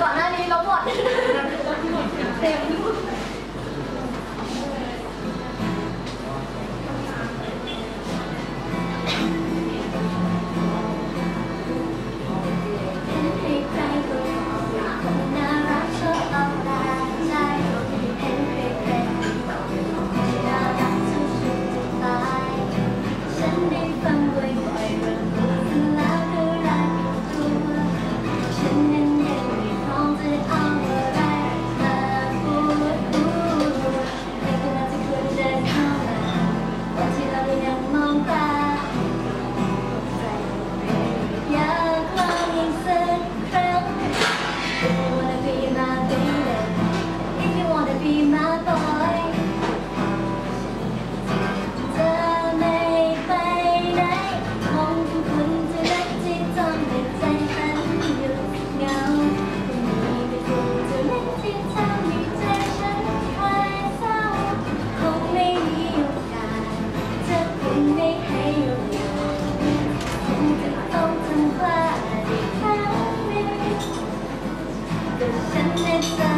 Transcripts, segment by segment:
ก่อนหน้านี้ลบหมดเต็ม ฉันไม่ตา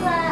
拜